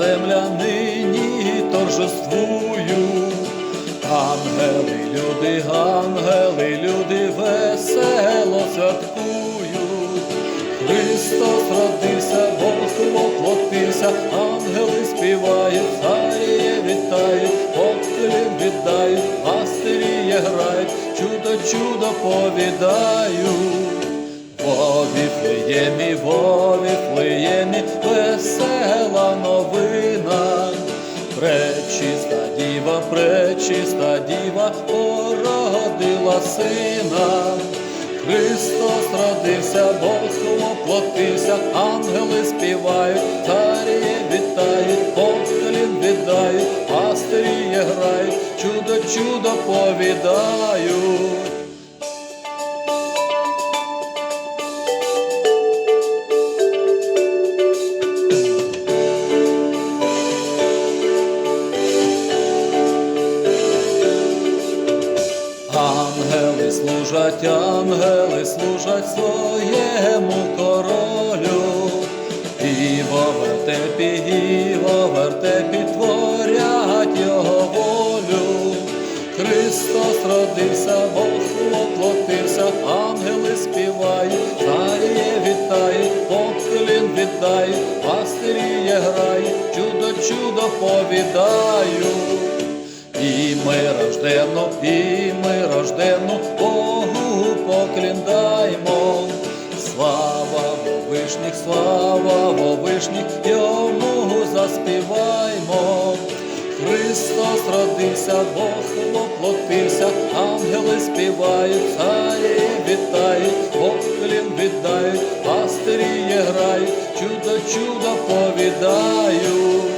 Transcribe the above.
землянині торжествують. Ангели, люди, ангели, люди весело святкують. Христос родився, Бог воплотився, ангели співають, царі вітають, поклін віддають, пастирі грають, чудо, чудо повідають. Во Віфлеємі, во Віфлеємі, весела новина. Пречиста діва, пречиста діва, породила сина. Христос родився, Бог воплотився, ангели співають, царі вітають, поклін віддають, пастирі грають, чудо, чудо повідають. Ангели служать, ангели служать своєму королю, і во вертепі, во вертепі творять його волю. Христос родився, Бог воплотився, ангели співають, царі вітають, поклін віддають, пастирі грають, чудо, чудо повідають. І ми рождену, і ми рождену, Богу покліндаймо. Слава вишніх, слава вишніх, йому заспіваймо. Христос родився, Бог воплотився, ангели співають, царі вітають, поклін віддають, пастирі грають, чудо, чудо повідають.